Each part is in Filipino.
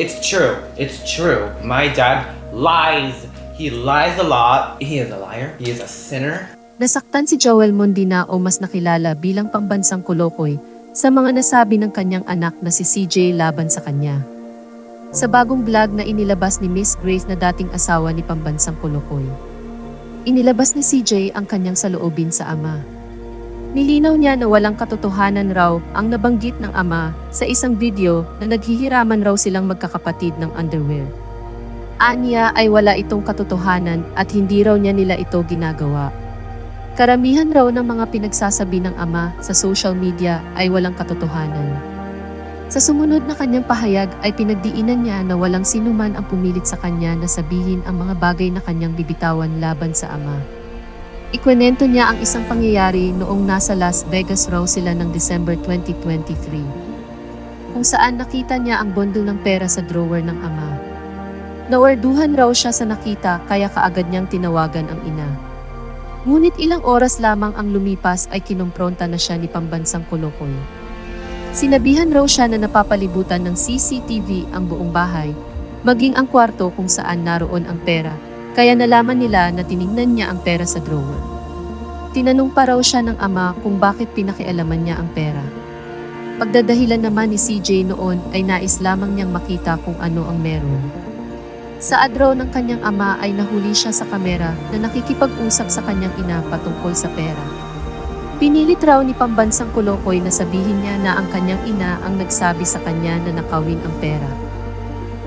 It's true. It's true. My dad lies. He lies a lot. He is a liar. He is a sinner. Nasaktan si Joel Mondina o mas nakilala bilang pambansang kolokoy sa mga nasabi ng kanyang anak na si CJ laban sa kanya. Sa bagong vlog na inilabas ni Miss Grace na dating asawa ni pambansang kolokoy. Inilabas ni CJ ang kanyang saloobin sa ama. Nilinaw niya na walang katotohanan raw ang nabanggit ng ama sa isang video na naghihiraman raw silang magkakapatid ng underwear. Anya ay wala itong katotohanan at hindi raw niya nila ito ginagawa. Karamihan raw ng mga pinagsasabi ng ama sa social media ay walang katotohanan. Sa sumunod na kanyang pahayag ay pinagdiinan niya na walang sinuman ang pumilit sa kanya na sabihin ang mga bagay na kanyang bibitawan laban sa ama. Ikwenento niya ang isang pangyayari noong nasa Las Vegas raw sila ng December 2023. Kung saan nakita niya ang bundle ng pera sa drawer ng ama. Nawarduhan raw siya sa nakita kaya kaagad niyang tinawagan ang ina. Ngunit ilang oras lamang ang lumipas ay kinumpronta na siya ni pambansang Kolokoy. Sinabihan raw siya na napapalibutan ng CCTV ang buong bahay, maging ang kwarto kung saan naroon ang pera, kaya nalaman nila na tiningnan niya ang pera sa drawer. Tinanong pa raw siya ng ama kung bakit pinakialaman niya ang pera. Pagdadahilan naman ni CJ noon ay nais lamang niyang makita kung ano ang meron. Sa adraw ng kanyang ama ay nahuli siya sa kamera na nakikipag-usap sa kanyang ina patungkol sa pera. Pinilit raw ni pambansang Kolokoy na sabihin niya na ang kanyang ina ang nagsabi sa kanya na nakawin ang pera.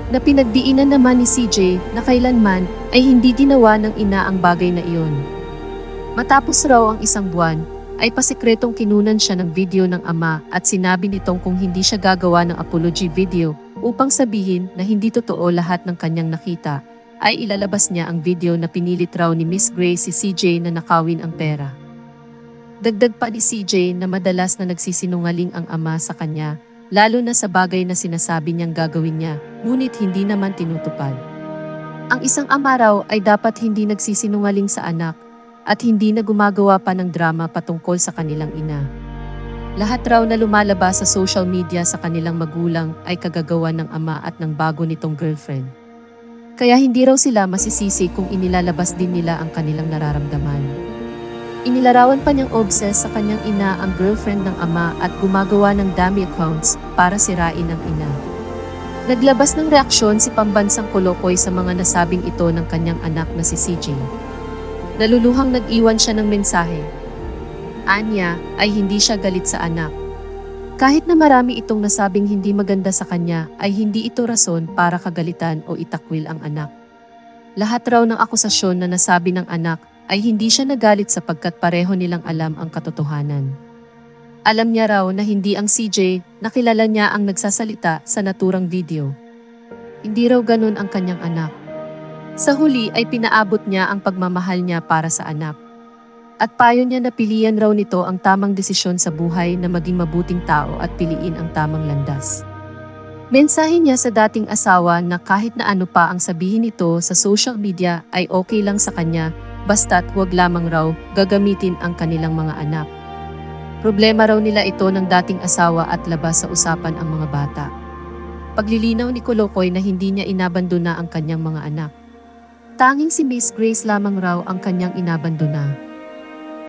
Na pinagdiinan naman ni CJ na kailanman ay hindi ginawa ng ina ang bagay na iyon. Matapos raw ang isang buwan, ay pasikretong kinunan siya ng video ng ama at sinabi nitong kung hindi siya gagawa ng apology video upang sabihin na hindi totoo lahat ng kanyang nakita, ay ilalabas niya ang video na pinilit raw ni Miss Grace si CJ na nakawin ang pera. Dagdag pa ni CJ na madalas na nagsisinungaling ang ama sa kanya, lalo na sa bagay na sinasabi niyang gagawin niya, ngunit hindi naman tinutupad. Ang isang ama raw ay dapat hindi nagsisinungaling sa anak at hindi na gumagawa pa ng drama patungkol sa kanilang ina. Lahat raw na lumalabas sa social media sa kanilang magulang ay kagagawa ng ama at ng bago nitong girlfriend. Kaya hindi raw sila masisisi kung inilalabas din nila ang kanilang nararamdaman. Inilarawan pa niyang obses sa kanyang ina ang girlfriend ng ama at gumagawa ng dummy accounts para sirain ang ina. Naglabas ng reaksyon si pambansang Kolokoy sa mga nasabing ito ng kanyang anak na si CJ. Naluluhang nag-iwan siya ng mensahe. Anya ay hindi siya galit sa anak. Kahit na marami itong nasabing hindi maganda sa kanya ay hindi ito rason para kagalitan o itakwil ang anak. Lahat raw ng akusasyon na nasabi ng anak ay hindi siya nagalit sapagkat pareho nilang alam ang katotohanan. Alam niya raw na hindi ang CJ nakilala niya ang nagsasalita sa naturang video. Hindi raw ganun ang kanyang anak. Sa huli ay pinaabot niya ang pagmamahal niya para sa anak. At payo niya na pilian raw nito ang tamang desisyon sa buhay na maging mabuting tao at piliin ang tamang landas. Mensahe niya sa dating asawa na kahit na ano pa ang sabihin nito sa social media ay okay lang sa kanya basta't huwag lamang raw gagamitin ang kanilang mga anak. Problema raw nila ito ng dating asawa at labas sa usapan ang mga bata. Paglilinaw ni Kolokoy na hindi niya inabandona ang kanyang mga anak. Tanging si Miss Grace lamang raw ang kanyang inabandona.